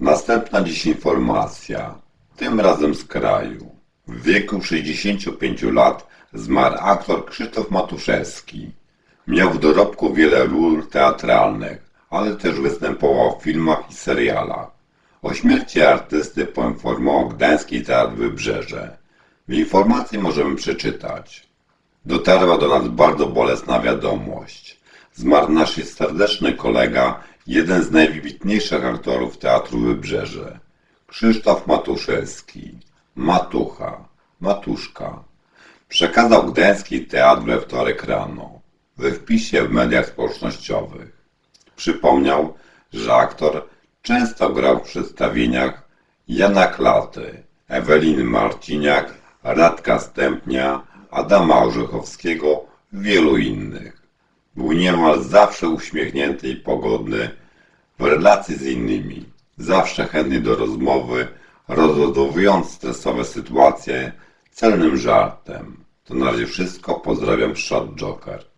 Następna dziś informacja, tym razem z kraju. W wieku 65 lat zmarł aktor Krzysztof Matuszewski. Miał w dorobku wiele ról teatralnych, ale też występował w filmach i serialach. O śmierci artysty poinformował Gdański Teatr Wybrzeże. W informacji możemy przeczytać. Dotarła do nas bardzo bolesna wiadomość. Zmarł nasz serdeczny kolega, jeden z najwybitniejszych aktorów Teatru Wybrzeże. Krzysztof Matuszewski. Matucha. Matuszka. Przekazał Gdański Teatr we wtorek rano. We wpisie w mediach społecznościowych. Przypomniał, że aktor często grał w przedstawieniach Jana Klaty, Eweliny Marciniak, Radka Stępnia, Adama Orzechowskiego wielu innych. Był niemal zawsze uśmiechnięty i pogodny w relacji z innymi, zawsze chętny do rozmowy, rozładowując stresowe sytuacje celnym żartem. To na razie wszystko, pozdrawiam Shot Joker.